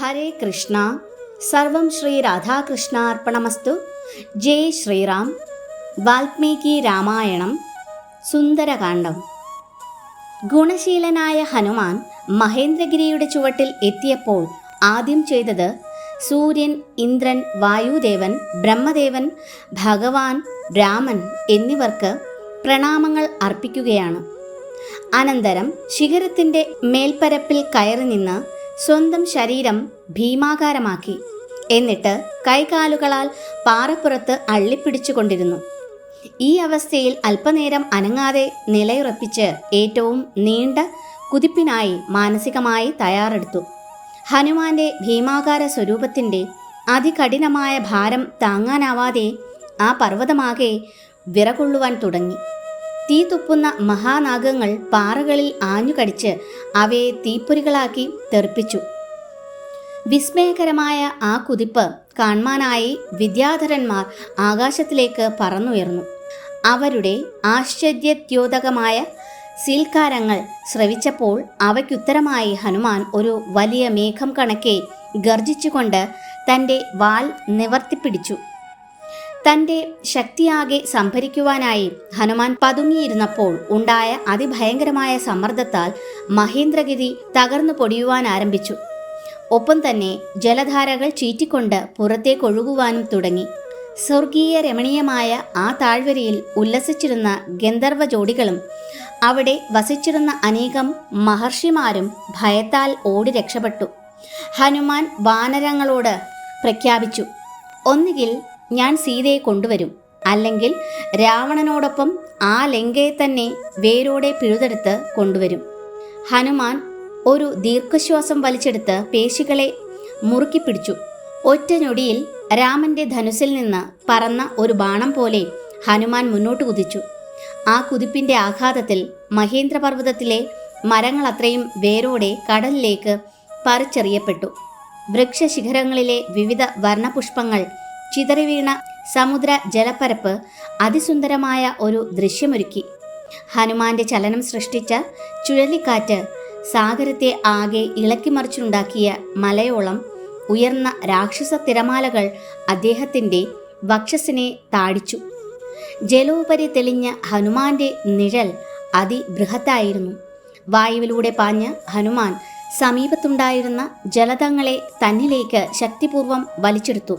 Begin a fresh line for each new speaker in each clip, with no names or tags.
ഹരേ കൃഷ്ണ. സർവം ശ്രീ രാധാകൃഷ്ണാർപ്പണമസ്തു. ജയ് ശ്രീറാം. വാൽമീകി രാമായണം. സുന്ദരകാന്ഡം. ഗുണശീലനായ ഹനുമാൻ മഹേന്ദ്രഗിരിയുടെ ചുവട്ടിൽ എത്തിയപ്പോൾ ആദ്യം ചെയ്തത് സൂര്യൻ ഇന്ദ്രൻ വായുദേവൻ ബ്രഹ്മദേവൻ ഭഗവാൻ രാമൻ എന്നിവർക്ക് പ്രണാമങ്ങൾ അർപ്പിക്കുകയാണ്. അനന്തരം ശിഖരത്തിന്റെ മേൽപ്പരപ്പിൽ കയറി നിന്ന് സ്വന്തം ശരീരം ഭീമാകാരമാക്കി. എന്നിട്ട് കൈകാലുകളാൽ പാറപ്പുറത്ത് അള്ളിപ്പിടിച്ചുകൊണ്ടിരുന്നു. ഈ അവസ്ഥയിൽ അല്പനേരം അനങ്ങാതെ നിലയുറപ്പിച്ച് ഏറ്റവും നീണ്ട കുതിപ്പിനായി മാനസികമായി തയ്യാറെടുത്തു. ഹനുമാന്റെ ഭീമാകാര സ്വരൂപത്തിന്റെ അതികഠിനമായ ഭാരം താങ്ങാനാവാതെ ആ പർവതമാകെ വിറകൊള്ളുവാൻ തുടങ്ങി. തീ തുപ്പുന്ന മഹാനാഗങ്ങൾ പാറകളിൽ ആഞ്ഞുകടിച്ച് അവയെ തീപ്പൊരികളാക്കി തെറിപ്പിച്ചു. വിസ്മയകരമായ ആ കുതിപ്പ് കാണാനായി വിദ്യാധരന്മാർ ആകാശത്തിലേക്ക് പറന്നുയർന്നു. അവരുടെ ആശ്ചര്യദ്യോതകമായ സീൽക്കാരങ്ങൾ ശ്രവിച്ചപ്പോൾ അവയ്ക്കുത്തരമായി ഹനുമാൻ ഒരു വലിയ മേഘം കണക്കെ ഗർജിച്ചുകൊണ്ട് തന്റെ വാൽ നിവർത്തിപ്പിടിച്ചു. തന്റെ ശക്തിയാകെ സംഭരിക്കുവാനായി ഹനുമാൻ പതുങ്ങിയിരുന്നപ്പോൾ ഉണ്ടായ അതിഭയങ്കരമായ സമ്മർദ്ദത്താൽ മഹേന്ദ്രഗിരി തകർന്നു പൊടിയുവാൻ ആരംഭിച്ചു. ഒപ്പം തന്നെ ജലധാരകൾ ചീറ്റിക്കൊണ്ട് പുറത്തേക്കൊഴുകുവാനും തുടങ്ങി. സ്വർഗീയ രമണീയമായ ആ താഴ്വരയിൽ ഉല്ലസിച്ചിരുന്ന ഗന്ധർവ ജോഡികളും അവിടെ വസിച്ചിരുന്ന അനേകം മഹർഷിമാരും ഭയത്താൽ ഓടി രക്ഷപ്പെട്ടു. ഹനുമാൻ വാനരങ്ങളോട് പ്രഖ്യാപിച്ചു ഒന്നുകിൽ ഞാൻ സീതയെ കൊണ്ടുവരും. അല്ലെങ്കിൽ രാവണനോടൊപ്പം ആ ലങ്കയെ തന്നെ വേരോടെ പിഴുതെടുത്ത് കൊണ്ടുവരും. ഹനുമാൻ ഒരു ദീർഘശ്വാസം വലിച്ചെടുത്ത് പേശികളെ മുറുക്കി പിടിച്ചു. ഒറ്റ ഞൊടിയിൽ രാമന്റെ ധനുസിൽ നിന്ന് പറന്ന ഒരു ബാണം പോലെ ഹനുമാൻ മുന്നോട്ട് കുതിച്ചു. ആ കുതിപ്പിന്റെ ആഘാതത്തിൽ മഹേന്ദ്രപർവതത്തിലെ മരങ്ങളത്രയും വേരോടെ കടലിലേക്ക് പറിച്ചെറിയപ്പെട്ടു. വൃക്ഷശിഖരങ്ങളിലെ വിവിധ വർണപുഷ്പങ്ങൾ ചിതറിവീണ സമുദ്ര ജലപ്പരപ്പ് അതിസുന്ദരമായ ഒരു ദൃശ്യമൊരുക്കി. ഹനുമാന്റെ ചലനം സൃഷ്ടിച്ച ചുഴലിക്കാറ്റ് സാഗരത്തെ ആകെ ഇളക്കിമറിച്ചുണ്ടാക്കിയ മലയോളം ഉയർന്ന രാക്ഷസ തിരമാലകൾ അദ്ദേഹത്തിന്റെ വക്ഷസിനെ താടിച്ചു. ജലോപരി തെളിഞ്ഞ ഹനുമാന്റെ നിഴൽ അതിബൃഹത്തായിരുന്നു. വായുവിലൂടെ പാഞ്ഞ ഹനുമാൻ സമീപത്തുണ്ടായിരുന്ന ജലതങ്ങളെ തന്നിലേക്ക് ശക്തിപൂർവം വലിച്ചെടുത്തു.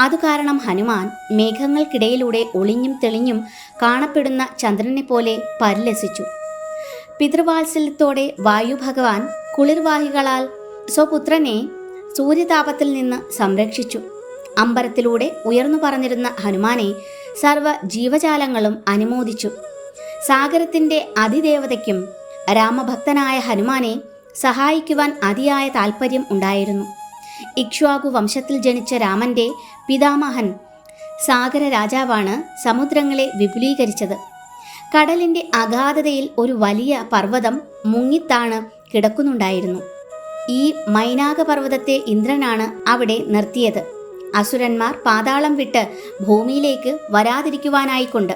അതുകാരണം ഹനുമാൻ മേഘങ്ങൾക്കിടയിലൂടെ ഒളിഞ്ഞും തെളിഞ്ഞും കാണപ്പെടുന്ന ചന്ദ്രനെ പോലെ പരിലസിച്ചു. പിതൃവാത്സല്യത്തോടെ വായു ഭഗവാൻ കുളിർവാഹികളാൽ സ്വപുത്രനെ സൂര്യതാപത്തിൽ നിന്ന് സംരക്ഷിച്ചു. അമ്പരത്തിലൂടെ ഉയർന്നു പറഞ്ഞിരുന്ന ഹനുമാനെ സർവ ജീവജാലങ്ങളും അനുമോദിച്ചു. സാഗരത്തിന്റെ അതിദേവതയ്ക്കും രാമഭക്തനായ ഹനുമാനെ സഹായിക്കുവാൻ അതിയായ താൽപ്പര്യം ഉണ്ടായിരുന്നു. ഇക്ഷ്വാകു വംശത്തിൽ ജനിച്ച രാമന്റെ പിതാമഹൻ സാഗര രാജാവാണ് സമുദ്രങ്ങളെ വിപുലീകരിച്ചത്. കടലിന്റെ അഗാധതയിൽ ഒരു വലിയ പർവതം മുങ്ങിത്താണ് കിടക്കുന്നുണ്ടായിരുന്നു. ഈ മൈനാക പർവതത്തെ ഇന്ദ്രനാണ് അവിടെ നിർത്തിയത്. അസുരന്മാർ പാതാളം വിട്ട് ഭൂമിയിലേക്ക് വരാതിരിക്കുവാനായിക്കൊണ്ട്.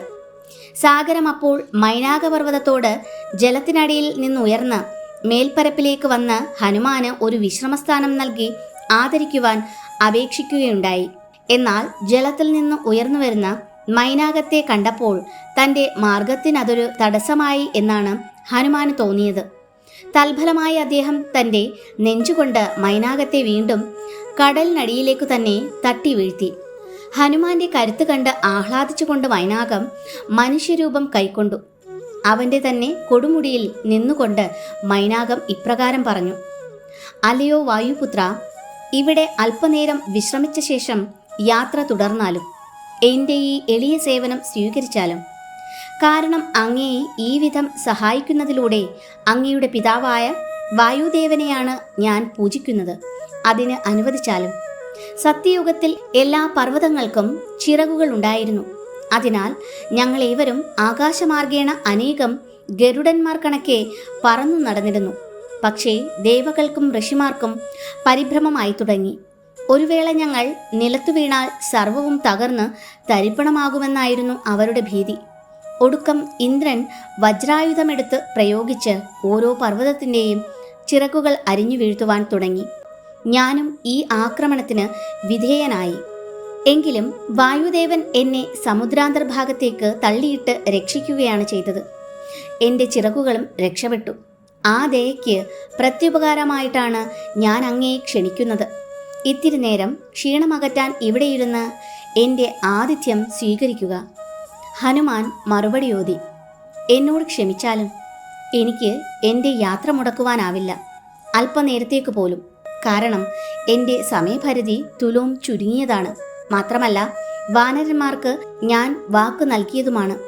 സാഗരം അപ്പോൾ മൈനാകപർവതത്തോട് ജലത്തിനടിയിൽ നിന്നുയർന്ന് മേൽപ്പരപ്പിലേക്ക് വന്ന് ഹനുമാന് ഒരു വിശ്രമസ്ഥാനം നൽകി ആദരിക്കുവാൻ അപേക്ഷിക്കുകയുണ്ടായി. എന്നാൽ ജലത്തിൽ നിന്ന് ഉയർന്നു വരുന്ന മൈനാകത്തെ കണ്ടപ്പോൾ തന്റെ മാർഗത്തിനതൊരു തടസ്സമായി എന്നാണ് ഹനുമാന് തോന്നിയത്. തൽഫലമായി അദ്ദേഹം തന്റെ നെഞ്ചുകൊണ്ട് മൈനാകത്തെ വീണ്ടും കടലിനടിയിലേക്കു തന്നെ തട്ടി വീഴ്ത്തി. ഹനുമാന്റെ കരുത്ത് കണ്ട് ആഹ്ലാദിച്ചുകൊണ്ട് മൈനാകം മനുഷ്യരൂപം കൈക്കൊണ്ടു. അവന്റെ തന്നെ കൊടുമുടിയിൽ നിന്നുകൊണ്ട് മൈനാകം ഇപ്രകാരം പറഞ്ഞു അലയോ വായുപുത്ര ഇവിടെ അല്പനേരം വിശ്രമിച്ച ശേഷം യാത്ര തുടർന്നാലും എന്റെ ഈ എളിയ സേവനം സ്വീകരിച്ചാലും. കാരണം അങ്ങയെ ഈ വിധം സഹായിക്കുന്നതിലൂടെ അങ്ങയുടെ പിതാവായ വായുദേവനെയാണ് ഞാൻ പൂജിക്കുന്നത്. അതിന് അനുവദിച്ചാലും. സത്യയുഗത്തിൽ എല്ലാ പർവതങ്ങൾക്കും ചിറകുകൾ ഉണ്ടായിരുന്നു. അതിനാൽ ഞങ്ങൾ ഏവരും ആകാശമാർഗേണ അനേകം ഗരുഡന്മാർ കണക്കെ പറന്നു നടന്നിരുന്നു. പക്ഷേ ദേവകൾക്കും ഋഷിമാർക്കും പരിഭ്രമമായി തുടങ്ങി. ഒരു വേള ഞങ്ങൾ നിലത്തു വീണാൽ സർവവും തകർന്ന് തരിപ്പണമാകുമെന്നായിരുന്നു അവരുടെ ഭീതി. ഒടുക്കം ഇന്ദ്രൻ വജ്രായുധമെടുത്ത് പ്രയോഗിച്ച് ഓരോ പർവതത്തിന്റെയും ചിറകുകൾ അരിഞ്ഞു വീഴ്ത്തുവാൻ തുടങ്ങി. ഞാനും ഈ ആക്രമണത്തിന് വിധേയനായി. എങ്കിലും വായുദേവൻ എന്നെ സമുദ്രാന്തർഭാഗത്തേക്ക് തള്ളിയിട്ട് രക്ഷിക്കുകയാണ് ചെയ്തത്. എന്റെ ചിറകുകളും രക്ഷപ്പെട്ടു. ആ ദയയ്ക്ക് പ്രത്യുപകാരമായിട്ടാണ് ഞാൻ അങ്ങയെ ക്ഷണിക്കുന്നത്. ഇത്തിരി നേരം ക്ഷീണമകറ്റാൻ ഇവിടെയിരുന്ന് എന്റെ ആതിഥ്യം സ്വീകരിക്കുക. ഹനുമാൻ മറുപടി ഓതി. എന്നോട് ക്ഷമിച്ചാലും എനിക്ക് എന്റെ യാത്ര മുടക്കുവാനാവില്ല. അല്പനേരത്തേക്ക് പോലും. കാരണം എന്റെ സമയപരിധി തുലവും ചുരുങ്ങിയതാണ്. മാത്രമല്ല വാനരന്മാർക്ക് ഞാൻ വാക്ക് നൽകിയതുമാണ്.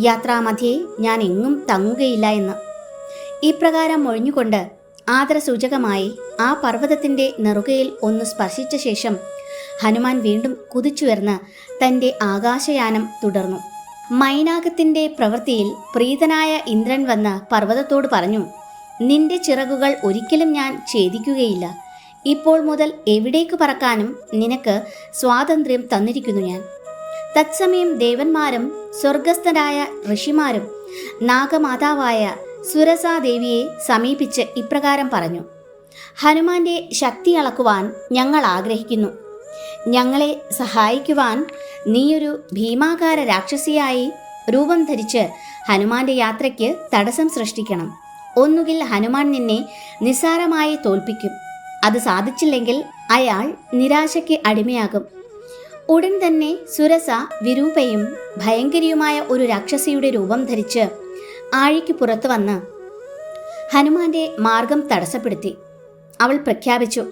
യാത്രാമധ്യേ ഞാൻ എങ്ങും തങ്ങുകയില്ല എന്ന്. ഇപ്രകാരം മൊഴിഞ്ഞുകൊണ്ട് ആദരസൂചകമായി ആ പർവതത്തിന്റെ നെറുകയിൽ ഒന്ന് സ്പർശിച്ച ശേഷം ഹനുമാൻ വീണ്ടും കുതിച്ചുയർന്ന് തന്റെ ആകാശയാനം തുടർന്നു. മൈനാകത്തിന്റെ പ്രവൃത്തിയിൽ പ്രീതനായ ഇന്ദ്രൻ വന്ന് പർവതത്തോട് പറഞ്ഞു നിന്റെ ചിറകുകൾ ഒരിക്കലും ഞാൻ ഛേദിക്കുകയില്ല. ഇപ്പോൾ മുതൽ എവിടേക്ക് പറക്കാനും നിനക്ക് സ്വാതന്ത്ര്യം തന്നിരിക്കുന്നു ഞാൻ. തത്സമയം ദേവന്മാരും സ്വർഗസ്ഥരായ ഋഷിമാരും നാഗമാതാവായ സുരസാദേവിയെ സമീപിച്ച് ഇപ്രകാരം പറഞ്ഞു ഹനുമാന്റെ ശക്തി അളക്കുവാൻ ഞങ്ങൾ ആഗ്രഹിക്കുന്നു. ഞങ്ങളെ സഹായിക്കുവാൻ നീയൊരു ഭീമാകാര രാക്ഷസിയായി രൂപം ധരിച്ച് ഹനുമാന്റെ യാത്രയ്ക്ക് തടസ്സം സൃഷ്ടിക്കണം. ഒന്നുകിൽ ഹനുമാൻ നിന്നെ നിസ്സാരമായി തോൽപ്പിക്കും. അത് സാധിച്ചില്ലെങ്കിൽ അയാൾ നിരാശയ്ക്ക് അടിമയാകും. ഉടൻ തന്നെ സുരസ വിരൂപയും ഭയങ്കരിയുമായ ഒരു രാക്ഷസിയുടെ രൂപം ധരിച്ച് ആഴിക്ക് പുറത്തു വന്ന് ഹനുമാന്റെ മാർഗം തടസ്സപ്പെടുത്തി. അവൾ പ്രഖ്യാപിച്ചു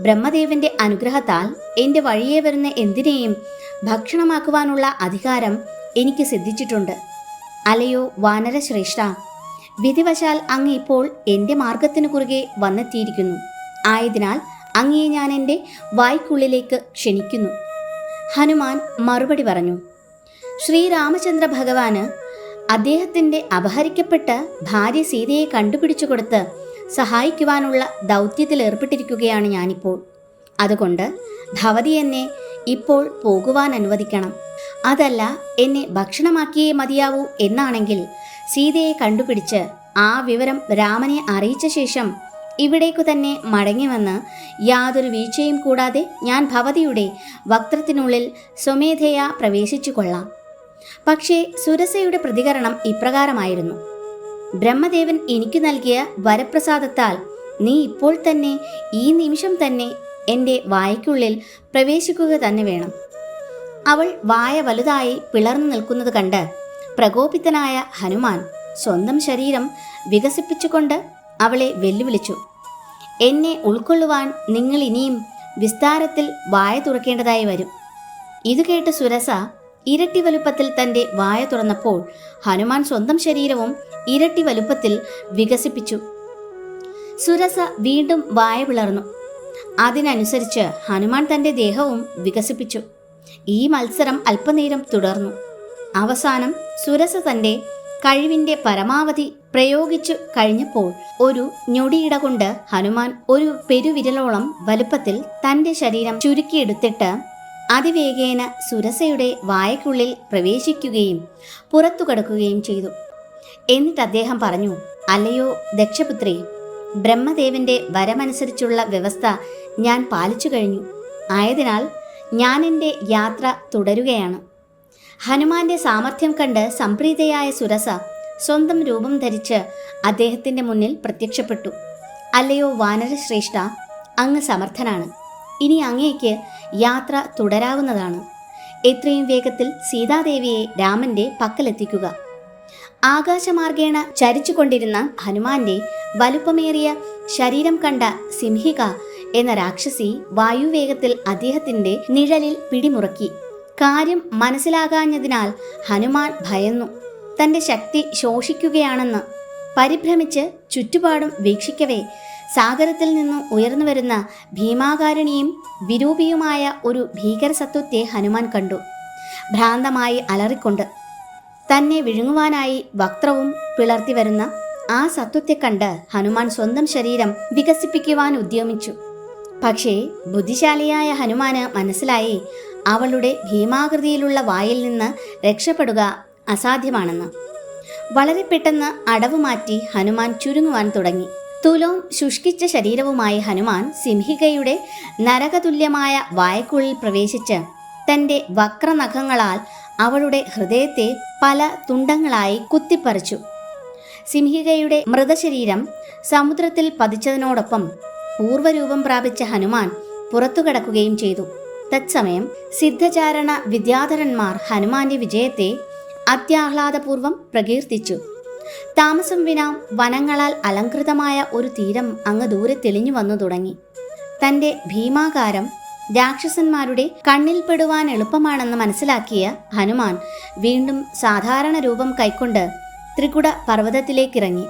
ബ്രഹ്മദേവന്റെ അനുഗ്രഹത്താൽ എന്റെ വഴിയെ വരുന്ന എന്തിനേയും ഭക്ഷണമാക്കുവാനുള്ള അധികാരം എനിക്ക് സിദ്ധിച്ചിട്ടുണ്ട്. അലയോ വാനരശ്രേഷ്ഠ വിധിവശാൽ അങ്ങ് ഇപ്പോൾ എന്റെ മാർഗത്തിനു കുറുകെ വന്നെത്തിയിരിക്കുന്നു. ആയതിനാൽ അങ്ങയെ ഞാൻ എന്റെ വായ്ക്കുള്ളിലേക്ക് ക്ഷണിക്കുന്നു. ഹനുമാൻ മറുപടി പറഞ്ഞു ശ്രീരാമചന്ദ്ര ഭഗവാന് അദ്ദേഹത്തിന്റെ അപഹരിക്കപ്പെട്ട ഭാര്യ സീതയെ കണ്ടുപിടിച്ചു കൊടുത്ത് സഹായിക്കുവാനുള്ള ദൗത്യത്തിൽ ഏർപ്പെട്ടിരിക്കുകയാണ് ഞാനിപ്പോൾ. അതുകൊണ്ട് ഭവതി എന്നെ ഇപ്പോൾ പോകുവാൻ അനുവദിക്കണം. അതല്ല എന്നെ ഭക്ഷണമാക്കിയേ മതിയാവൂ എന്നാണെങ്കിൽ സീതയെ കണ്ടുപിടിച്ച് ആ വിവരം രാമനെ അറിയിച്ച ശേഷം ഇവിടേക്കു തന്നെ മടങ്ങി വന്ന് യാതൊരു വീഴ്ചയും കൂടാതെ ഞാൻ ഭവതിയുടെ വക്രത്തിനുള്ളിൽ സ്വമേധയാ പ്രവേശിച്ചു കൊള്ളാം. പക്ഷേ സുരസയുടെ പ്രതികരണം ഇപ്രകാരമായിരുന്നു. ബ്രഹ്മദേവൻ എനിക്ക് നൽകിയ വരപ്രസാദത്താൽ നീ ഇപ്പോൾ തന്നെ ഈ നിമിഷം തന്നെ എന്റെ വായ്ക്കുള്ളിൽ പ്രവേശിക്കുക തന്നെ വേണം. അവൾ വായ വലുതായി പിളർന്നു നിൽക്കുന്നത് കണ്ട് പ്രകോപിതനായ ഹനുമാൻ സ്വന്തം ശരീരം വികസിപ്പിച്ചുകൊണ്ട് അവളെ വെല്ലുവിളിച്ചു. എന്നെ ഉൾക്കൊള്ളുവാൻ നിങ്ങൾ ഇനിയും വിസ്താരത്തിൽ വായ തുറക്കേണ്ടതായി വരും ഇത് കേട്ട് സുരസ ഇരട്ടി വലുപ്പത്തിൽ തന്റെ വായ തുറന്നപ്പോൾ ഹനുമാൻ സ്വന്തം ശരീരവും ഇരട്ടി വലുപ്പത്തിൽ വികസിപ്പിച്ചു. സുരസ വീണ്ടും വായ പിളർന്നു. അതിനനുസരിച്ച് ഹനുമാൻ തന്റെ ദേഹവും വികസിപ്പിച്ചു. ഈ മത്സരം അല്പനേരം തുടർന്നു. അവസാനം സുരസ തന്റെ കഴിവിന്റെ പരമാവധി പ്രയോഗിച്ചു കഴിഞ്ഞപ്പോൾ ഒരു ഞൊടിയിട കൊണ്ട് ഹനുമാൻ ഒരു പെരുവിരലോളം വലുപ്പത്തിൽ തന്റെ ശരീരം ചുരുക്കിയെടുത്തിട്ട് അതിവേഗേന സുരസയുടെ വായക്കുള്ളിൽ പ്രവേശിക്കുകയും പുറത്തു കടക്കുകയും ചെയ്തു. എന്നിട്ട് അദ്ദേഹം പറഞ്ഞു അല്ലയോ ദക്ഷപുത്രി ബ്രഹ്മദേവന്റെ വരമനുസരിച്ചുള്ള വ്യവസ്ഥ ഞാൻ പാലിച്ചു കഴിഞ്ഞു. ആയതിനാൽ ഞാൻ എന്റെ യാത്ര തുടരുകയാണ്. ഹനുമാന്റെ സാമർഥ്യം കണ്ട് സംപ്രീതയായ സുരസ സ്വന്തം രൂപം ധരിച്ച് അദ്ദേഹത്തിന്റെ മുന്നിൽ പ്രത്യക്ഷപ്പെട്ടു. അല്ലയോ വാനരശ്രേഷ്ഠ അങ്ങ് സമർത്ഥനാണ്. ഇനി അങ്ങേക്ക് യാത്ര തുടരാവുന്നതാണ്. എത്രയും വേഗത്തിൽ സീതാദേവിയെ രാമന്റെ പക്കലെത്തിക്കുക. ആകാശമാർഗേണ ചരിച്ചുകൊണ്ടിരുന്ന ഹനുമാന്റെ വലുപ്പമേറിയ ശരീരം കണ്ട സിംഹിക എന്ന രാക്ഷസി വായുവേഗത്തിൽ അദ്ദേഹത്തിന്റെ നിഴലിൽ പിടിമുറക്കി. കാര്യം മനസ്സിലാകാഞ്ഞതിനാൽ ഹനുമാൻ ഭയന്നു. തന്റെ ശക്തി ശോഷിക്കുകയാണെന്ന് പരിഭ്രമിച്ച് ചുറ്റുപാടും വീക്ഷിക്കവേ സാഗരത്തിൽ നിന്നും ഉയർന്നു വരുന്ന ഭീമാകാരണിയും വിരൂപിയുമായ ഒരു ഭീകരസത്വത്തെ ഹനുമാൻ കണ്ടു. ഭ്രാന്തമായി അലറിക്കൊണ്ട് തന്നെ വിഴുങ്ങുവാനായി വക്രവും പിളർത്തി വരുന്ന ആ സത്വത്തെ കണ്ട് ഹനുമാൻ സ്വന്തം ശരീരം വികസിപ്പിക്കുവാൻ ഉദ്യമിച്ചു. പക്ഷേ ബുദ്ധിശാലിയായ ഹനുമാന് മനസ്സിലായി അവളുടെ ഭീമാകൃതിയിലുള്ള വായിൽ നിന്ന് രക്ഷപ്പെടുക അസാധ്യമാണെന്ന്. വളരെ പെട്ടെന്ന് അടവ് മാറ്റി ഹനുമാൻ ചുരുങ്ങുവാൻ തുടങ്ങി. തുലോം ശുഷ്കിച്ച ശരീരവുമായി ഹനുമാൻ സിംഹികയുടെ നരകതുല്യമായ വായക്കുള്ളിൽ പ്രവേശിച്ച് തന്റെ വക്രനഖങ്ങളാൽ അവളുടെ ഹൃദയത്തെ പല തുണ്ടങ്ങളായി കുത്തിപ്പറിച്ചു. സിംഹികയുടെ മൃതശരീരം സമുദ്രത്തിൽ പതിച്ചതിനോടൊപ്പം പൂർവരൂപം പ്രാപിച്ച ഹനുമാൻ പുറത്തു കടക്കുകയും ചെയ്തു. തത്സമയം സിദ്ധചാരണ വിദ്യാധരന്മാർ ഹനുമാന്റെ വിജയത്തെ അത്യാഹ്ലാദപൂർവം പ്രകീർത്തിച്ചു. താമസം വിനാ വനങ്ങളാൽ അലങ്കൃതമായ ഒരു തീരം അങ്ങ് ദൂരെ തെളിഞ്ഞു വന്നു തുടങ്ങി. തന്റെ ഭീമാകാരം രാക്ഷസന്മാരുടെ കണ്ണിൽപ്പെടുവാൻ എളുപ്പമാണെന്ന് മനസ്സിലാക്കിയ ഹനുമാൻ വീണ്ടും സാധാരണ രൂപം കൈക്കൊണ്ട് ത്രികുട പർവതത്തിലേക്കിറങ്ങി.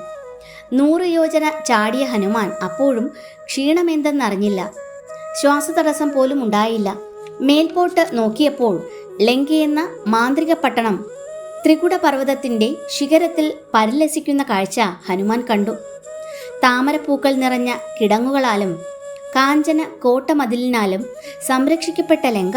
നൂറ് യോജന ചാടിയ ഹനുമാൻ അപ്പോഴും ക്ഷീണമെന്തെന്നറിഞ്ഞില്ല. ശ്വാസതടസ്സം പോലും ഉണ്ടായില്ല. മേൽപോട്ട് നോക്കിയപ്പോൾ ലങ്കയെന്ന മാന്ത്രിക പട്ടണം ത്രികുട പർവതത്തിന്റെ ശിഖരത്തിൽ പരിലസിക്കുന്ന കാഴ്ച ഹനുമാൻ കണ്ടു. താമരപ്പൂക്കൾ നിറഞ്ഞ കിടങ്ങുകളാലും കാഞ്ചന കോട്ടമതിലിനാലും സംരക്ഷിക്കപ്പെട്ട ലങ്ക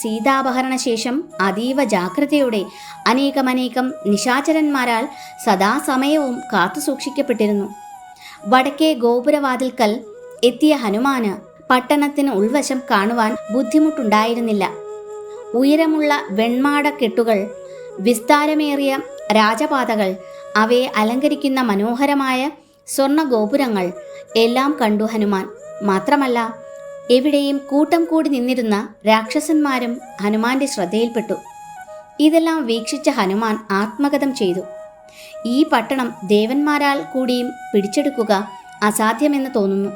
സീതാപഹരണ ശേഷം അതീവ ജാഗ്രതയോടെ അനേകമനേകം നിശാചരന്മാരാൽ സദാസമയവും കാത്തുസൂക്ഷിക്കപ്പെട്ടിരുന്നു വടക്കേ ഗോപുരവാതിൽക്കൽ എത്തിയ ഹനുമാന് പട്ടണത്തിന് ഉൾവശം കാണുവാൻ ബുദ്ധിമുട്ടുണ്ടായിരുന്നില്ല. ഉയരമുള്ള വെൺമാട കെട്ടുകൾ വിസ്താരമേറിയ രാജപാതകൾ അവയെ അലങ്കരിക്കുന്ന മനോഹരമായ സ്വർണ ഗോപുരങ്ങൾ എല്ലാം കണ്ടു ഹനുമാൻ. മാത്രമല്ല എവിടെയും കൂട്ടം കൂടി നിന്നിരുന്ന രാക്ഷസന്മാരും ഹനുമാന്റെ ശ്രദ്ധയിൽപ്പെട്ടു. ഇതെല്ലാം വീക്ഷിച്ച ഹനുമാൻ ആത്മഗതം ചെയ്തു. ഈ പട്ടണം ദേവന്മാരാൽ കൂടിയും പിടിച്ചെടുക്കുക അസാധ്യമെന്ന് തോന്നുന്നു.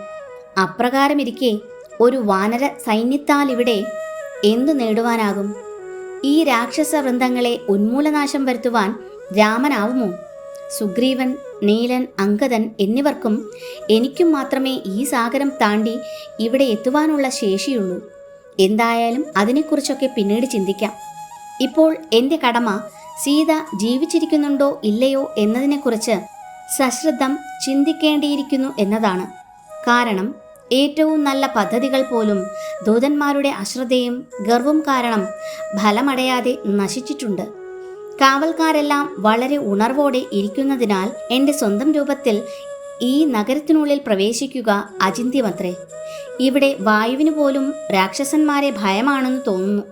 അപ്രകാരമിരിക്കെ ഒരു വാനര സൈന്യത്താൽ ഇവിടെ എന്തു നേടുവാനാകും? ഈ രാക്ഷസ വൃന്ദങ്ങളെ ഉന്മൂലനാശം വരുത്തുവാൻ രാമനാവുമോ? സുഗ്രീവൻ നീലൻ അങ്കദൻ എന്നിവർക്കും എനിക്കും മാത്രമേ ഈ സാഗരം താണ്ടി ഇവിടെ എത്തുവാനുള്ള ശേഷിയുള്ളൂ. എന്തായാലും അതിനെക്കുറിച്ചൊക്കെ പിന്നീട് ചിന്തിക്കാം. ഇപ്പോൾ എന്റെ കടമ സീത ജീവിച്ചിരിക്കുന്നുണ്ടോ ഇല്ലയോ എന്നതിനെക്കുറിച്ച് സശ്രദ്ധം ചിന്തിക്കേണ്ടിയിരിക്കുന്നു എന്നതാണ്. കാരണം ഏറ്റവും നല്ല പദ്ധതികൾ പോലും ദൂതന്മാരുടെ അശ്രദ്ധയും ഗർവും കാരണം ഫലമടയാതെ നശിച്ചിട്ടുണ്ട്. കാവൽക്കാരെല്ലാം വളരെ ഉണർവോടെ ഇരിക്കുന്നതിനാൽ എന്റെ സ്വന്തം രൂപത്തിൽ ഈ നഗരത്തിനുള്ളിൽ പ്രവേശിക്കുക അജിന്ത്യമത്രേ ഇവിടെ വായുവിന് പോലും രാക്ഷസന്മാരെ ഭയമാണെന്ന് തോന്നുന്നു.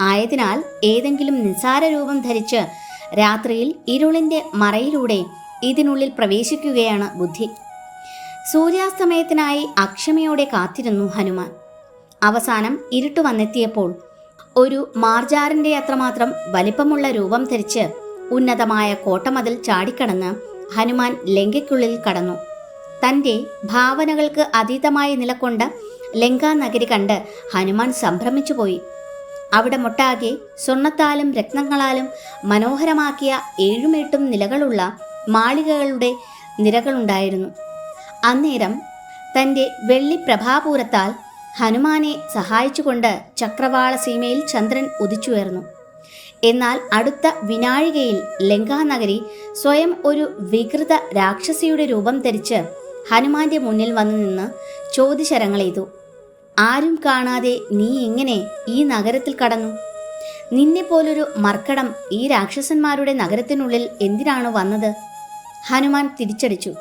ആയതിനാൽ ഏതെങ്കിലും നിസ്സാര രൂപം ധരിച്ച് രാത്രിയിൽ ഇരുളിന്റെ മറയിലൂടെ ഇതിനുള്ളിൽ പ്രവേശിക്കുകയാണ് ബുദ്ധി. സൂര്യാസ്തമയത്തിനായി അക്ഷമയോടെ കാത്തിരുന്നു ഹനുമാൻ. അവസാനം ഇരുട്ട് വന്നെത്തിയപ്പോൾ ഒരു മാർജാറിന്റെ അത്രമാത്രം വലിപ്പമുള്ള രൂപം ധരിച്ച് ഉന്നതമായ കോട്ടമതിൽ ചാടിക്കടന്ന് ഹനുമാൻ ലങ്കയ്ക്കുള്ളിൽ കടന്നു. തന്റെ ഭാവനകൾക്ക് അതീതമായി നിലക്കൊണ്ട് ലങ്കാ നഗരി കണ്ട് ഹനുമാൻ സംഭ്രമിച്ചുപോയി അവിടെ മൊട്ടാകെ സ്വർണത്താലും രത്നങ്ങളാലും മനോഹരമാക്കിയ ഏഴുമെട്ടും നിലകളുള്ള മാളികകളുടെ നിരകളുണ്ടായിരുന്നു. അന്നേരം തന്റെ വെള്ളി പ്രഭാപൂരത്താൽ ഹനുമാനെ സഹായിച്ചുകൊണ്ട് ചക്രവാള സീമയിൽ ചന്ദ്രൻ ഉദിച്ചുയർന്നു. എന്നാൽ അടുത്ത വിനാഴികയിൽ ലങ്കാനഗരി സ്വയം ഒരു വികൃത രാക്ഷസിയുടെ രൂപം ധരിച്ച് ഹനുമാന്റെ മുന്നിൽ വന്നു നിന്ന് ചോദ്യശരങ്ങളെയ്തു ആരും കാണാതെ നീ എങ്ങനെ ഈ നഗരത്തിൽ കടന്നു? നിന്നെപ്പോലൊരു മർക്കടം ഈ രാക്ഷസന്മാരുടെ നഗരത്തിനുള്ളിൽ എന്തിനാണ് വന്നത്? ഹനുമാൻ തിരിച്ചടിച്ചു.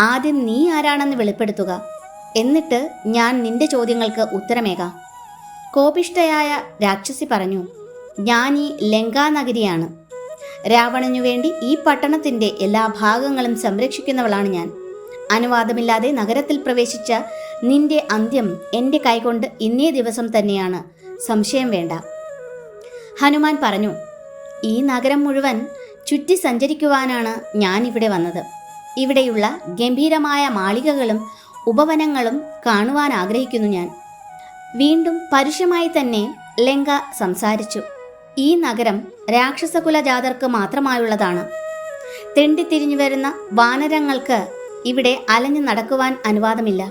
ആദ്യം നീ ആരാണെന്ന് വെളിപ്പെടുത്തുക. എന്നിട്ട് ഞാൻ നിന്റെ ചോദ്യങ്ങൾക്ക് ഉത്തരമേകാം. കോപിഷ്ഠയായ രാക്ഷസി പറഞ്ഞു ഞാൻ ഈ ലങ്കാനഗരിയാണ് രാവണനു വേണ്ടി ഈ പട്ടണത്തിന്റെ എല്ലാ ഭാഗങ്ങളും സംരക്ഷിക്കുന്നവളാണ് ഞാൻ. അനുവാദമില്ലാതെ നഗരത്തിൽ പ്രവേശിച്ച നിന്റെ അന്ത്യം എന്റെ കൈകൊണ്ട് ഇന്നേ ദിവസം തന്നെയാണ്. സംശയം വേണ്ട. ഹനുമാൻ പറഞ്ഞു ഈ നഗരം മുഴുവൻ ചുറ്റി സഞ്ചരിക്കുവാനാണ് ഞാൻ ഇവിടെ വന്നത്. ഇവിടെയുള്ള ഗംഭീരമായ മാളികകളും ഉപവനങ്ങളും കാണുവാൻ ആഗ്രഹിക്കുന്നു ഞാൻ. വീണ്ടും പരുഷമായി തന്നെ ലങ്ക സംസാരിച്ചു. ഈ നഗരം രാക്ഷസകുല ജാതർക്ക് മാത്രമായുള്ളതാണ് തെണ്ടിത്തിരിഞ്ഞു വരുന്ന വാനരങ്ങൾക്ക് ഇവിടെ അലഞ്ഞു നടക്കുവാൻ അനുവാദമില്ല.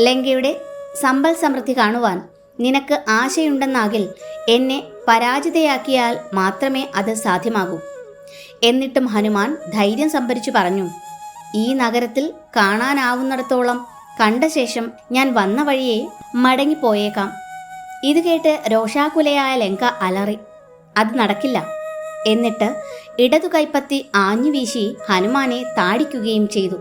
ലങ്കയുടെ സമ്പൽ സമൃദ്ധി കാണുവാൻ നിനക്ക് ആശയുണ്ടെന്നാകിൽ എന്നെ പരാജിതയാക്കിയാൽ മാത്രമേ അത് സാധ്യമാകൂ. എന്നിട്ടും ഹനുമാൻ ധൈര്യം സംഭരിച്ചു പറഞ്ഞു. ഈ നഗരത്തിൽ കാണാനാവുന്നിടത്തോളം കണ്ട ശേഷം ഞാൻ വന്ന വഴിയെ മടങ്ങിപ്പോയേക്കാം. ഇത് കേട്ട് രോഷാകുലയായ ലങ്ക അലറി. അത് നടക്കില്ല. എന്നിട്ട് ഇടതു കൈപ്പത്തി ആഞ്ഞു വീശി ഹനുമാനെ താടിക്കുകയും ചെയ്തു.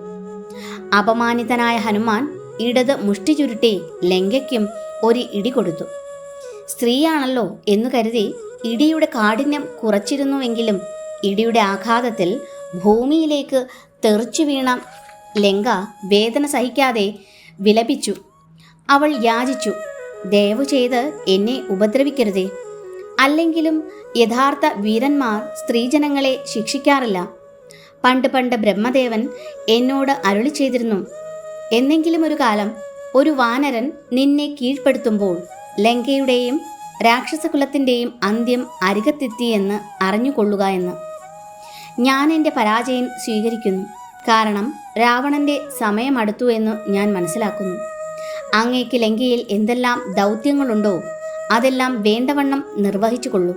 അപമാനിതനായ ഹനുമാൻ ഇടത് മുഷ്ടി ചുരുട്ടി ലങ്കയ്ക്കും ഒരു ഇടി കൊടുത്തു. സ്ത്രീയാണല്ലോ എന്നു കരുതി ഇടിയുടെ കാഠിന്യം കുറച്ചിരുന്നുവെങ്കിലും ഇടിയുടെ ആഘാതത്തിൽ ഭൂമിയിലേക്ക് തെറിച്ചു വീണ ലങ്ക വേദന സഹിക്കാതെ വിലപിച്ചു. അവൾ യാചിച്ചു. ദയവു ചെയ്ത് എന്നെ ഉപദ്രവിക്കരുതേ. അല്ലെങ്കിലും യഥാർത്ഥ വീരന്മാർ സ്ത്രീജനങ്ങളെ ശിക്ഷിക്കാറില്ല. പണ്ട് പണ്ട് ബ്രഹ്മദേവൻ എന്നോട് അരുളി ചെയ്തിരുന്നു. എന്നെങ്കിലും ഒരു കാലം ഒരു വാനരൻ നിന്നെ കീഴ്പ്പെടുത്തുമ്പോൾ ലങ്കയുടെയും രാക്ഷസകുലത്തിന്റെയും അന്ത്യം അരികത്തെത്തിയെന്ന് അറിഞ്ഞുകൊള്ളുക എന്ന്. ഞാൻ എന്റെ പരാജയം സ്വീകരിക്കുന്നു. കാരണം രാവണന്റെ സമയമടുത്തു എന്ന് ഞാൻ മനസ്സിലാക്കുന്നു. അങ്ങേക്ക് ലങ്കയിൽ എന്തെല്ലാം ദൗത്യങ്ങളുണ്ടോ അതെല്ലാം വേണ്ടവണ്ണം നിർവഹിച്ചു കൊള്ളൂ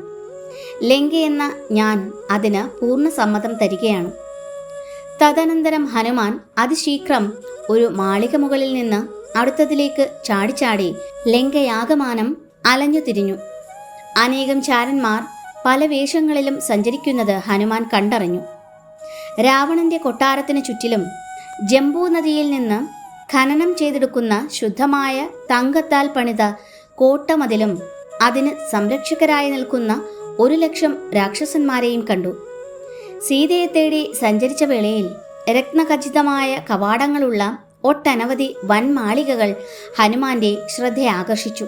ലങ്കയെന്ന ഞാൻ അതിന് പൂർണ സമ്മതം തരികയാണ്. തദനന്തരം ഹനുമാൻ അതിശീഘ്രം ഒരു മാളിക മുകളിൽ നിന്ന് അടുത്തതിലേക്ക് ചാടിച്ചാടി ലങ്കയാകമാനം അലഞ്ഞു തിരിഞ്ഞു. അനേകം ചാരന്മാർ പല വേഷങ്ങളിലും സഞ്ചരിക്കുന്നത് ഹനുമാൻ കണ്ടറിഞ്ഞു. രാവണന്റെ കൊട്ടാരത്തിന് ചുറ്റിലും ജംബൂ നദിയിൽ നിന്ന് ഖനനം ചെയ്തെടുക്കുന്ന ശുദ്ധമായ തങ്കത്താൽ പണിത കോട്ടമതിലും അതിന് സംരക്ഷകരായി നിൽക്കുന്ന ഒരു ലക്ഷം രാക്ഷസന്മാരെയും കണ്ടു. സീതയെ തേടി സഞ്ചരിച്ച വേളയിൽ രത്നഖചിതമായ കവാടങ്ങളുള്ള ഒട്ടനവധി വൻമാളികകൾ ഹനുമാന്റെ ശ്രദ്ധയാകർഷിച്ചു.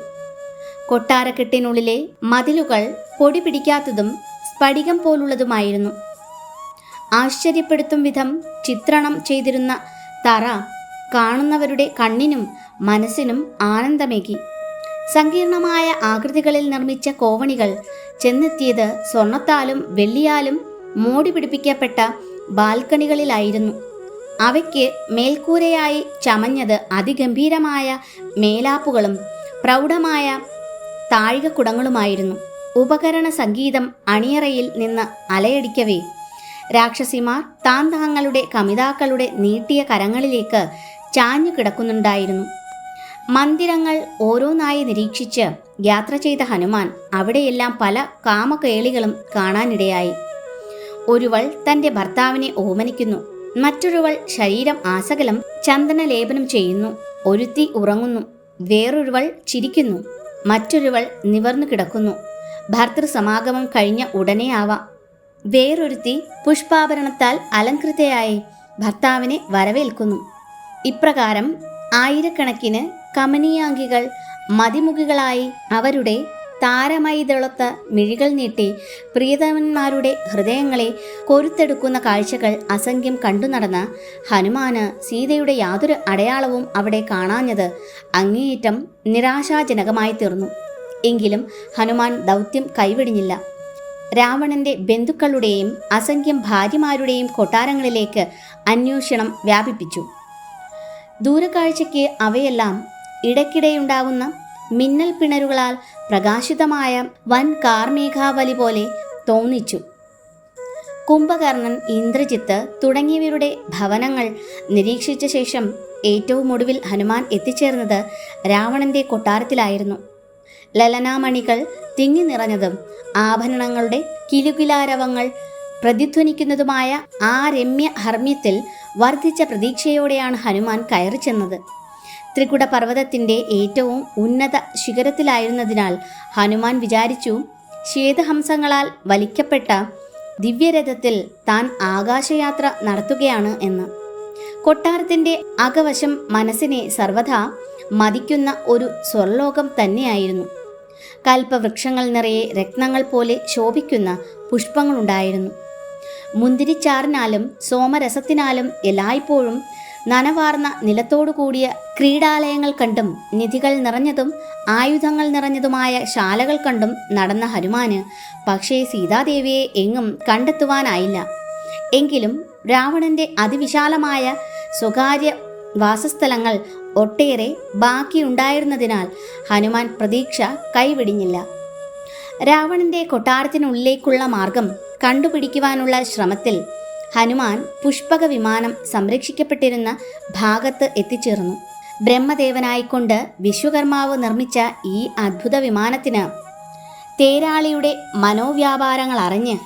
കൊട്ടാരക്കെട്ടിനുള്ളിലെ മതിലുകൾ പൊടി പിടിക്കാത്തതും സ്ഫടികം പോലുള്ളതുമായിരുന്നു. ആശ്ചര്യപ്പെടുത്തും വിധം ചിത്രണം ചെയ്തിരുന്ന തറ കാണുന്നവരുടെ കണ്ണിനും മനസ്സിനും ആനന്ദമേകി. സങ്കീർണമായ ആകൃതികളിൽ നിർമ്മിച്ച കോവണികൾ ചെന്നെത്തിയത് സ്വർണത്താലും വെള്ളിയാലും മോടി പിടിപ്പിക്കപ്പെട്ട ബാൽക്കണികളിലായിരുന്നു. അവയ്ക്ക് മേൽക്കൂരയായി ചമഞ്ഞത് അതിഗംഭീരമായ മേലാപ്പുകളും പ്രൗഢമായ താഴികക്കുടങ്ങളുമായിരുന്നു. ഉപകരണ സംഗീതം അണിയറയിൽ നിന്ന് അലയടിക്കവേ. രാക്ഷസിമാർ താൻ താങ്ങളുടെ കമിതാക്കളുടെ നീട്ടിയ കരങ്ങളിലേക്ക് ചാഞ്ഞു കിടക്കുന്നുണ്ടായിരുന്നു. മന്ദിരങ്ങൾ ഓരോന്നായി നിരീക്ഷിച്ച് യാത്ര ചെയ്ത ഹനുമാൻ അവിടെയെല്ലാം പല കാമകേളികളും കാണാനിടയായി. ഒരുവൾ തന്റെ ഭർത്താവിനെ ഓമനിക്കുന്നു. മറ്റൊരുവൾ ശരീരം ആസകലം ചന്ദനലേപനം ചെയ്യുന്നു. ഒരുത്തി ഉറങ്ങുന്നു. വേറൊരുവൾ ചിരിക്കുന്നു. മറ്റൊരുവൾ നിവർന്നു കിടക്കുന്നു. ഭർത്തൃസമാഗമം കഴിഞ്ഞ ഉടനെ ആവാം. വേറൊരുത്തി പുഷ്പാഭരണത്താൽ അലങ്കൃതയായി ഭർത്താവിനെ വരവേൽക്കുന്നു. ഇപ്രകാരം ആയിരക്കണക്കിന് കമനീയാംഗികൾ മതിമുഖികളായി അവരുടെ താരമൈതളത്ത മിഴികൾ നീട്ടി പ്രിയതമന്മാരുടെ ഹൃദയങ്ങളെ കൊരുത്തെടുക്കുന്ന കാഴ്ചകൾ അസംഖ്യം കണ്ടു നടന്ന ഹനുമാന് സീതയുടെ യാതൊരു അടയാളവും അവിടെ കാണാഞ്ഞത് അങ്ങേയറ്റം നിരാശാജനകമായി തീർന്നു. എങ്കിലും ഹനുമാൻ ദൗത്യം കൈവിടിഞ്ഞില്ല. രാവണന്റെ ബന്ധുക്കളുടെയും അസംഖ്യം ഭാര്യമാരുടെയും കൊട്ടാരങ്ങളിലേക്ക് അന്വേഷണം വ്യാപിപ്പിച്ചു. ദൂരക്കാഴ്ചയ്ക്ക് അവയെല്ലാം ഇടയ്ക്കിടെയുണ്ടാകുന്ന മിന്നൽ പിണരുകളാൽ പ്രകാശിതമായ വൻ കാർമേഘാവലി പോലെ തോന്നിച്ചു. കുംഭകർണൻ ഇന്ദ്രജിത്ത് തുടങ്ങിയവരുടെ ഭവനങ്ങൾ നിരീക്ഷിച്ച ശേഷം ഏറ്റവും ഒടുവിൽ ഹനുമാൻ എത്തിച്ചേർന്നത് രാവണന്റെ കൊട്ടാരത്തിലായിരുന്നു. ലലനാമണികൾ തിങ്ങി നിറഞ്ഞതും ആഭരണങ്ങളുടെ കിലുകിലാരവങ്ങൾ പ്രതിധ്വനിക്കുന്നതുമായ ആ രമ്യ ഹർമ്മ്യത്തിൽ വർദ്ധിച്ച പ്രതീക്ഷയോടെയാണ് ഹനുമാൻ കയറി ചെന്നത് ത്രികുട പർവതത്തിന്റെ ഏറ്റവും ഉന്നത ശിഖരത്തിലായിരുന്നതിനാൽ ഹനുമാൻ വിചാരിച്ചു ശ്വേതഹംസങ്ങളാൽ വലിക്കപ്പെട്ട ദിവ്യരഥത്തിൽ താൻ ആകാശയാത്ര നടത്തുകയാണ് എന്ന്. കൊട്ടാരത്തിന്റെ അകവശം മനസ്സിനെ സർവഥാ മതിക്കുന്ന ഒരു സ്വർലോകം തന്നെയായിരുന്നു. കൽപ്പവൃക്ഷങ്ങൾ നിറയെ രത്നങ്ങൾ പോലെ ശോഭിക്കുന്ന പുഷ്പങ്ങളുണ്ടായിരുന്നു. മുന്തിരിച്ചാറിനാലും സോമരസത്തിനാലും എല്ലായ്പ്പോഴും നനവാർന്ന നിലത്തോടു കൂടിയ ക്രീഡാലയങ്ങൾ കണ്ടും നിധികൾ നിറഞ്ഞതും ആയുധങ്ങൾ നിറഞ്ഞതുമായ ശാലകൾ കണ്ടും നടന്ന ഹനുമാന് പക്ഷേ സീതാദേവിയെ എങ്ങും കണ്ടെത്തുവാനായില്ല. എങ്കിലും രാവണന്റെ അതിവിശാലമായ സ്വകാര്യ വാസസ്ഥലങ്ങൾ ഒട്ടേറെ ബാക്കിയുണ്ടായിരുന്നതിനാൽ ഹനുമാൻ പ്രതീക്ഷ കൈവിടിഞ്ഞില്ല. രാവണന്റെ കൊട്ടാരത്തിനുള്ളിലേക്കുള്ള മാർഗം കണ്ടുപിടിക്കുവാനുള്ള ശ്രമത്തിൽ ഹനുമാൻ പുഷ്പക വിമാനം സംരക്ഷിക്കപ്പെട്ടിരുന്ന ഭാഗത്ത് എത്തിച്ചേർന്നു. ബ്രഹ്മദേവനായിക്കൊണ്ട് വിശ്വകർമാവ് നിർമ്മിച്ച ഈ അദ്ഭുത വിമാനത്തിന് തേരാളിയുടെ മനോവ്യാപാരങ്ങൾ അറിഞ്ഞ്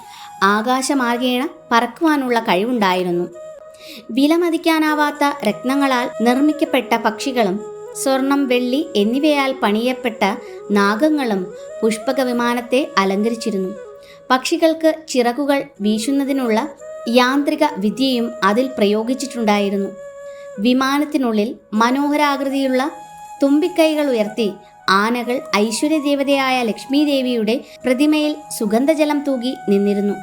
ആകാശമാർഗേണ പറക്കുവാനുള്ള കഴിവുണ്ടായിരുന്നു. വിലമതിക്കാനാവാത്ത രത്നങ്ങളാൽ നിർമ്മിക്കപ്പെട്ട പക്ഷികളും സ്വർണം വെള്ളി എന്നിവയാൽ പണിയപ്പെട്ട നാഗങ്ങളും പുഷ്പക വിമാനത്തെ അലങ്കരിച്ചിരുന്നു. പക്ഷികൾക്ക് ചിറകുകൾ വീശുന്നതിനുള്ള യാന്ത്രിക വിദ്യയും അതിൽ പ്രയോഗിച്ചിട്ടുണ്ടായിരുന്നു. വിമാനത്തിനുള്ളിൽ മനോഹരാകൃതിയുള്ള തുമ്പിക്കൈകൾ ഉയർത്തി ആനകൾ ഐശ്വര്യദേവതയായ ലക്ഷ്മി ദേവിയുടെ പ്രതിമയിൽ സുഗന്ധജലം തൂകി നിന്നിരുന്നു.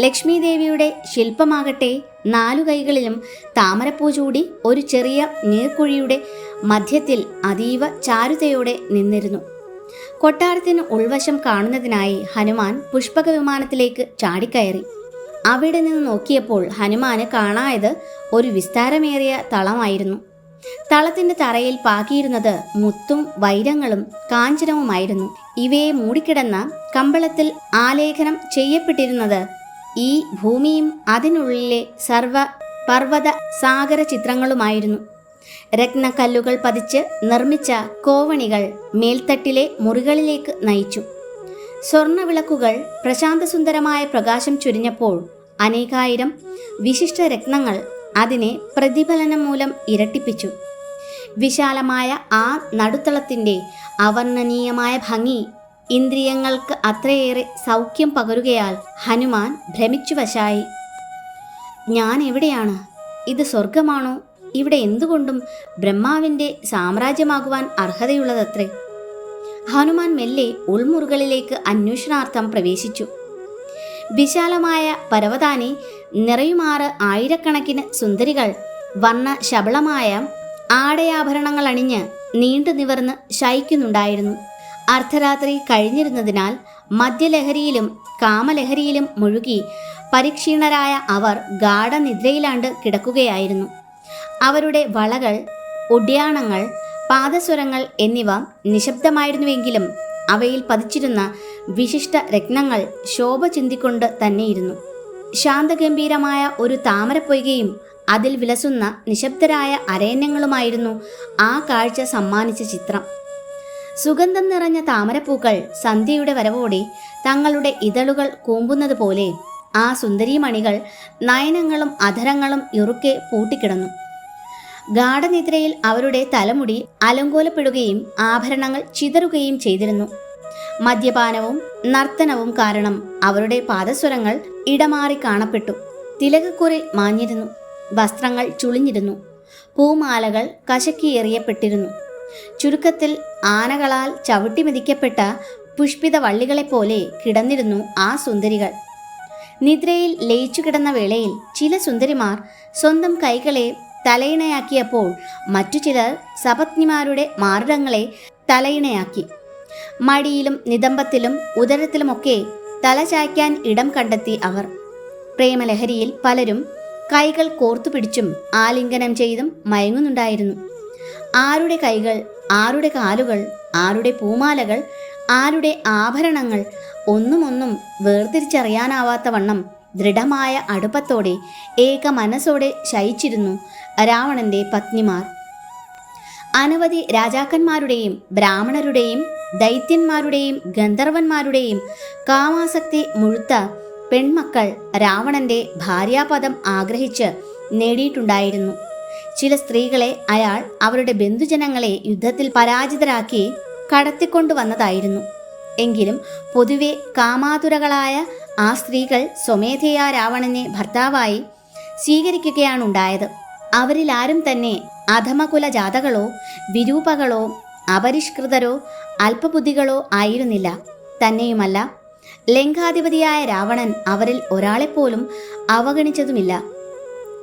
ലക്ഷ്മി ദേവിയുടെ ശില്പമാകട്ടെ നാലു കൈകളിലും താമരപ്പൂ ചൂടി ഒരു ചെറിയ നീർക്കുഴിയുടെ മധ്യത്തിൽ അതീവ ചാരുതയോടെ നിന്നിരുന്നു. കൊട്ടാരത്തിന് ഉൾവശം കാണുന്നതിനായി ഹനുമാൻ പുഷ്പക വിമാനത്തിലേക്ക് ചാടിക്കയറി. അവിടെ നിന്ന് നോക്കിയപ്പോൾ ഹനുമാന് കാണായത് ഒരു വിസ്താരമേറിയ തളമായിരുന്നു. തളത്തിന്റെ തറയിൽ പാകിയിരുന്നത് മുത്തും വൈരങ്ങളും കാഞ്ചനവുമായിരുന്നു. ഇവയെ മൂടിക്കിടന്ന കമ്പളത്തിൽ ആലേഖനം ചെയ്യപ്പെട്ടിരുന്നത് ഈ ഭൂമിയും അതിനുള്ളിലെ സർവ പർവത സാഗര ചിത്രങ്ങളുമായിരുന്നു. രത്നക്കല്ലുകൾ പതിച്ച് നിർമ്മിച്ച കോവണികൾ മേൽത്തട്ടിലെ മുറികളിലേക്ക് നയിച്ചു. സ്വർണവിളക്കുകൾ പ്രശാന്തസുന്ദരമായ പ്രകാശം ചുരിഞ്ഞപ്പോൾ അനേകായിരം വിശിഷ്ട രത്നങ്ങൾ അതിനെ പ്രതിഫലനം മൂലം ഇരട്ടിപ്പിച്ചു. വിശാലമായ ആ നടുത്തളത്തിന്റെ അവർണനീയമായ ഭംഗി ഇന്ദ്രിയങ്ങൾക്ക് അത്രയേറെ സൗഖ്യം പകരുകയാൽ ഹനുമാൻ ഭ്രമിച്ചു വശായി ഞാൻ എവിടെയാണ്? ഇത് സ്വർഗമാണോ ഇവിടെ എന്തുകൊണ്ടും ബ്രഹ്മാവിന്റെ സാമ്രാജ്യമാകുവാൻ അർഹതയുള്ളതത്രേ. ഹനുമാൻ മെല്ലെ ഉൾമുറുകളിലേക്ക് അന്വേഷണാർത്ഥം പ്രവേശിച്ചു. വിശാലമായ പരവതാനി നിറയുമാറ് ആയിരക്കണക്കിന് സുന്ദരികൾ വർണ ശബളമായ ആടയാഭരണങ്ങൾ അണിഞ്ഞ് നീണ്ടു നിവർന്ന് ശയിക്കുന്നുണ്ടായിരുന്നു. അർദ്ധരാത്രി കഴിഞ്ഞിരുന്നതിനാൽ മദ്യലഹരിയിലും കാമലഹരിയിലും മുഴുകി പരിക്ഷീണരായ അവർ ഗാഠനിദ്രയിലാണ്ട് കിടക്കുകയായിരുന്നു. അവരുടെ വളകൾ ഒഡ്യാണങ്ങൾ പാദസ്വരങ്ങൾ എന്നിവ നിശബ്ദമായിരുന്നുവെങ്കിലും അവയിൽ പതിച്ചിരുന്ന വിശിഷ്ട രത്നങ്ങൾ ശോഭ ചിന്തിക്കൊണ്ട് തന്നെയിരുന്നു. ശാന്തഗംഭീരമായ ഒരു താമരപ്പൊയ്കയും അതിൽ വിലസുന്ന നിശബ്ദരായ അരയന്യങ്ങളുമായിരുന്നു ആ കാഴ്ച സമ്മാനിച്ച ചിത്രം. സുഗന്ധം നിറഞ്ഞ താമരപ്പൂക്കൾ സന്ധ്യയുടെ വരവോടെ തങ്ങളുടെ ഇതളുകൾ കൂമ്പുന്നത് പോലെ ആ സുന്ദരീമണികൾ നയനങ്ങളും അധരങ്ങളും ഇറുക്കെ പൂട്ടിക്കിടന്നു. ഗാഠനിദ്രയിൽ അവരുടെ തലമുടി അലങ്കോലപ്പെടുകയും ആഭരണങ്ങൾ ചിതറുകയും ചെയ്തിരുന്നു. മദ്യപാനവും നർത്തനവും കാരണം അവരുടെ പാദസ്വരങ്ങൾ ഇടമാറി കാണപ്പെട്ടു. തിലകക്കുറി മാഞ്ഞിരുന്നു. വസ്ത്രങ്ങൾ ചുളിഞ്ഞിരുന്നു. പൂമാലകൾ കശക്കി എറിയപ്പെട്ടിരുന്നു ചുരുക്കത്തിൽ ആനകളാൽ ചവിട്ടിമെതിക്കപ്പെട്ട പുഷ്പിത വള്ളികളെപ്പോലെ കിടന്നിരുന്നു ആ സുന്ദരികൾ. നിദ്രയിൽ ലയിച്ചു കിടന്ന വേളയിൽ ചില സുന്ദരിമാർ സ്വന്തം കൈകളെ തലയിണയാക്കിയപ്പോൾ മറ്റു ചിലർ സപത്നിമാരുടെ മാർഗങ്ങളെ തലയിണയാക്കി. മടിയിലും നിതംബത്തിലും ഉദരത്തിലുമൊക്കെ തല ചായ്ക്കാൻ ഇടം കണ്ടെത്തി അവർ. പ്രേമലഹരിയിൽ പലരും കൈകൾ കോർത്തുപിടിച്ചും ആലിംഗനം ചെയ്തും മയങ്ങുന്നുണ്ടായിരുന്നു. ആരുടെ കൈകൾ ആരുടെ കാലുകൾ ആരുടെ പൂമാലകൾ ആരുടെ ആഭരണങ്ങൾ ഒന്നുമൊന്നും വേർതിരിച്ചറിയാനാവാത്ത വണ്ണം ദൃഢമായ അടുപ്പത്തോടെ ഏക മനസ്സോടെ ശയിച്ചിരുന്നു രാവണന്റെ പത്നിമാർ. അനവധി രാജാക്കന്മാരുടെയും ബ്രാഹ്മണരുടെയും ദൈത്യന്മാരുടെയും ഗന്ധർവന്മാരുടെയും കാമാസക്തി മുഴുത്ത പെൺമക്കൾ രാവണന്റെ ഭാര്യാപദം ആഗ്രഹിച്ച് നേടിയിട്ടുണ്ടായിരുന്നു. ചില സ്ത്രീകളെ അയാൾ അവരുടെ ബന്ധുജനങ്ങളെ യുദ്ധത്തിൽ പരാജിതരാക്കി കടത്തിക്കൊണ്ടുവന്നതായിരുന്നു. എങ്കിലും പൊതുവെ കാമാതുരകളായ ആ സ്ത്രീകൾ സ്വമേധയാ രാവണനെ ഭർത്താവായി സ്വീകരിക്കുകയാണുണ്ടായത്. അവരിൽ ആരും തന്നെ അധമകുല ജാതകളോ വിരൂപകളോ അപരിഷ്കൃതരോ അല്പബുദ്ധികളോ ആയിരുന്നില്ല. തന്നെയുമല്ല ലങ്കാധിപതിയായ രാവണൻ അവരിൽ ഒരാളെപ്പോലും അവഗണിച്ചതുമില്ല.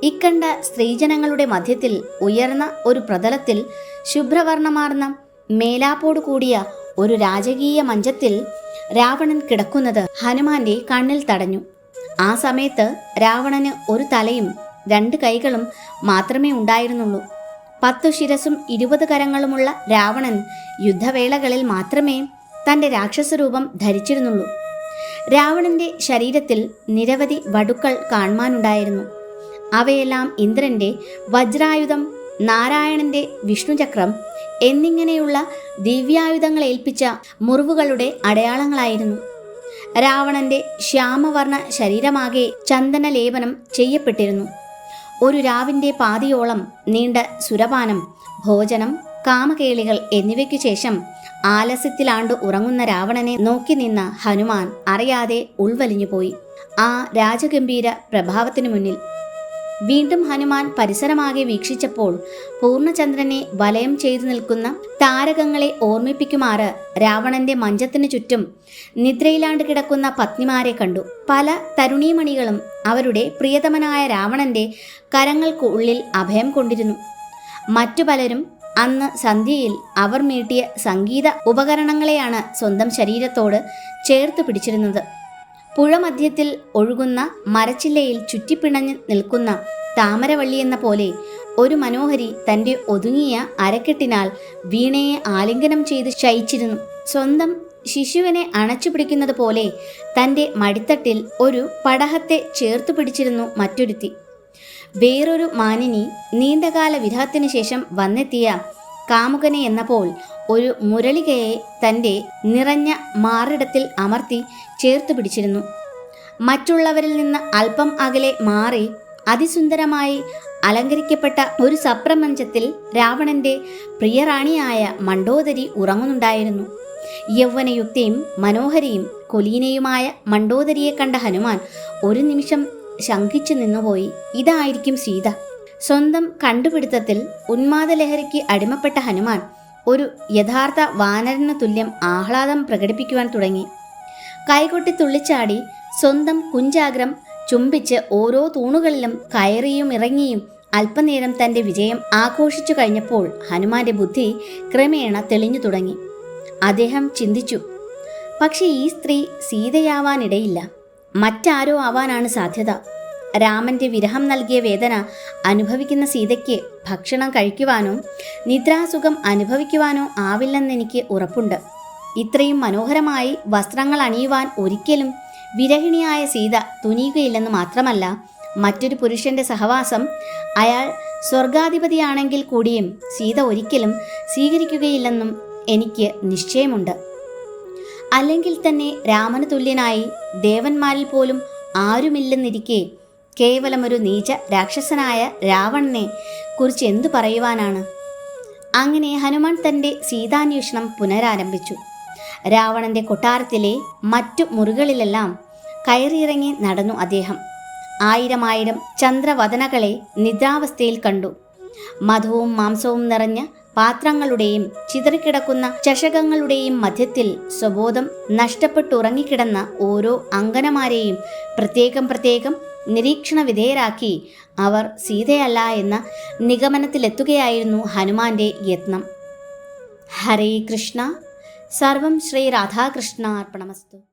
ഇക്കണ്ട സ്ത്രീജനങ്ങളുടെ മധ്യത്തിൽ ഉയർന്ന ഒരു പ്രതലത്തിൽ ശുഭ്രവർണമാർന്ന മേലാപ്പോടു കൂടിയ ഒരു രാജകീയ മഞ്ചത്തിൽ രാവണൻ കിടക്കുന്നത് ഹനുമാന്റെ കണ്ണിൽ തടഞ്ഞു. ആ സമയത്ത് രാവണന് ഒരു തലയും രണ്ട് കൈകളും മാത്രമേ ഉണ്ടായിരുന്നുള്ളൂ. പത്തു ശിരസും ഇരുപത് കരങ്ങളുമുള്ള രാവണൻ യുദ്ധവേളകളിൽ മാത്രമേ തന്റെ രാക്ഷസരൂപം ധരിച്ചിരുന്നുള്ളൂ. രാവണന്റെ ശരീരത്തിൽ നിരവധി വടുക്കൾ കാണുവാനുണ്ടായിരുന്നു. അവയെല്ലാം ഇന്ദ്രന്റെ വജ്രായുധം നാരായണന്റെ വിഷ്ണുചക്രം എന്നിങ്ങനെയുള്ള ദിവ്യായുധങ്ങൾ ഏൽപ്പിച്ച മുറിവുകളുടെ അടയാളങ്ങളായിരുന്നു. രാവണന്റെ ശ്യാമവർണ ശരീരമാകെ ചന്ദന ലേപനം ചെയ്യപ്പെട്ടിരുന്നു. ഒരു രാവിന്റെ പാതിയോളം നീണ്ട സുരപാനം ഭോജനം കാമകേളികൾ എന്നിവയ്ക്കു ശേഷം ആലസ്യത്തിലാണ്ട് ഉറങ്ങുന്ന രാവണനെ നോക്കി നിന്ന ഹനുമാൻ അറിയാതെ ഉൾവലിഞ്ഞുപോയി. ആ രാജഗംഭീര പ്രഭാവത്തിനു മുന്നിൽ വീണ്ടും ഹനുമാൻ പരിസരമാകെ വീക്ഷിച്ചപ്പോൾ പൂർണചന്ദ്രനെ വലയം ചെയ്തു നിൽക്കുന്ന താരകങ്ങളെ ഓർമ്മിപ്പിക്കുമാറ് രാവണന്റെ മഞ്ചത്തിനു ചുറ്റും നിദ്രയിലാണ്ട് കിടക്കുന്ന പത്നിമാരെ കണ്ടു. പല തരുണീമണികളും അവരുടെ പ്രിയതമനായ രാവണന്റെ കരങ്ങൾക്ക് ഉള്ളിൽ അഭയം കൊണ്ടിരുന്നു. മറ്റു പലരും അന്ന് സന്ധ്യയിൽ അവർ മീട്ടിയ സംഗീത ഉപകരണങ്ങളെയാണ് സ്വന്തം ശരീരത്തോട് ചേർത്ത് പിടിച്ചിരുന്നത്. പുഴമധ്യത്തിൽ ഒഴുകുന്ന മരച്ചില്ലയിൽ ചുറ്റിപ്പിണഞ്ഞ് നിൽക്കുന്ന താമരവള്ളി എന്ന പോലെ ഒരു മനോഹരി തന്റെ ഒതുങ്ങിയ അരക്കെട്ടിനാൽ വീണയെ ആലിംഗനം ചെയ്ത് ശയിച്ചിരുന്നു. സ്വന്തം ശിശുവിനെ അണച്ചു പിടിക്കുന്നത് പോലെ തന്റെ മടിത്തട്ടിൽ ഒരു പടഹത്തെ ചേർത്തു പിടിച്ചിരുന്നു മറ്റൊരുത്തി. വേറൊരു മാനിനി നീണ്ടകാല വിരഹത്തിനു ശേഷം വന്നെത്തിയ കാമുകനെ എന്നപ്പോൾ ഒരു മുരളികയെ തന്റെ നിറഞ്ഞ മാറിടത്തിൽ അമർത്തി ചേർത്ത് പിടിച്ചിരുന്നു. മറ്റുള്ളവരിൽ നിന്ന് അല്പം അകലെ മാറി അതിസുന്ദരമായി അലങ്കരിക്കപ്പെട്ട ഒരു സപ്രമഞ്ചത്തിൽ രാവണന്റെ പ്രിയറാണിയായ മണ്ടോദരി ഉറങ്ങുന്നുണ്ടായിരുന്നു. യൗവനയുക്തയും മനോഹരിയും കൊലീനയുമായ മണ്ടോദരിയെ കണ്ട ഹനുമാൻ ഒരു നിമിഷം ശങ്കിച്ചു നിന്നുപോയി. ഇതായിരിക്കും സീത. സ്വന്തം കണ്ടുപിടുത്തത്തിൽ ഉന്മാദലഹരിക്ക് അടിമപ്പെട്ട ഹനുമാൻ ഒരു യഥാർത്ഥ വാനരന് തുല്യം ആഹ്ലാദം പ്രകടിപ്പിക്കുവാൻ തുടങ്ങി. കൈകൊട്ടി തുള്ളിച്ചാടി സ്വന്തം കുഞ്ചാഗ്രം ചുംബിച്ച് ഓരോ തൂണുകളിലും കയറിയും ഇറങ്ങിയും അല്പനേരം തന്റെ വിജയം ആഘോഷിച്ചു കഴിഞ്ഞപ്പോൾ ഹനുമാന്റെ ബുദ്ധി ക്രമേണ തെളിഞ്ഞു തുടങ്ങി. അദ്ദേഹം ചിന്തിച്ചു പക്ഷേ ഈ സ്ത്രീ സീതയാവാനിടയില്ല. മറ്റാരോ ആവാനാണ് സാധ്യത. രാമന്റെ വിരഹം നൽകിയ വേദന അനുഭവിക്കുന്ന സീതയ്ക്ക് ഭക്ഷണം കഴിക്കുവാനോ നിദ്രാസുഖം അനുഭവിക്കുവാനോ ആവില്ലെന്നെനിക്ക് ഉറപ്പുണ്ട്. ഇത്രയും മനോഹരമായി വസ്ത്രങ്ങൾ അണിയുവാൻ ഒരിക്കലും വിരഹിണിയായ സീത തുനിയുകയില്ലെന്ന് മാത്രമല്ല മറ്റൊരു പുരുഷന്റെ സഹവാസം അയാൾ സ്വർഗാധിപതിയാണെങ്കിൽ കൂടിയും സീത ഒരിക്കലും സ്വീകരിക്കുകയില്ലെന്നും എനിക്ക് നിശ്ചയമുണ്ട്. അല്ലെങ്കിൽ തന്നെ രാമന് തുല്യനായി ദേവന്മാരിൽ പോലും ആരുമില്ലെന്നിരിക്കെ കേവലം ഒരു നീച രാക്ഷസനായ രാവണനെ കുറിച്ച് എന്തു പറയുവാനാണ്? അങ്ങനെ ഹനുമാൻ തന്റെ സീതാന്വേഷണം പുനരാരംഭിച്ചു. രാവണന്റെ കൊട്ടാരത്തിലെ മറ്റു മുറികളിലെല്ലാം കയറിയിറങ്ങി നടന്നു അദ്ദേഹം. ആയിരം ആയിരം ചന്ദ്രവദനകളെ നിദ്രാവസ്ഥയിൽ കണ്ടു. മധുവും മാംസവും നിറഞ്ഞ പാത്രങ്ങളുടെയും ചിതറിക്കിടക്കുന്ന ചഷകങ്ങളുടെയും മധ്യത്തിൽ സ്വബോധം നഷ്ടപ്പെട്ടുറങ്ങിക്കിടന്ന ഓരോ അങ്കനമാരെയും പ്രത്യേകം പ്രത്യേകം നിരീക്ഷണ വിധേയരാക്കി അവർ സീതയല്ല എന്ന നിഗമനത്തിലെത്തുകയായിരുന്നു ഹനുമാന്റെ യത്നം. ഹരേ കൃഷ്ണ. സർവം ശ്രീ രാധാകൃഷ്ണ അർപ്പണമസ്തു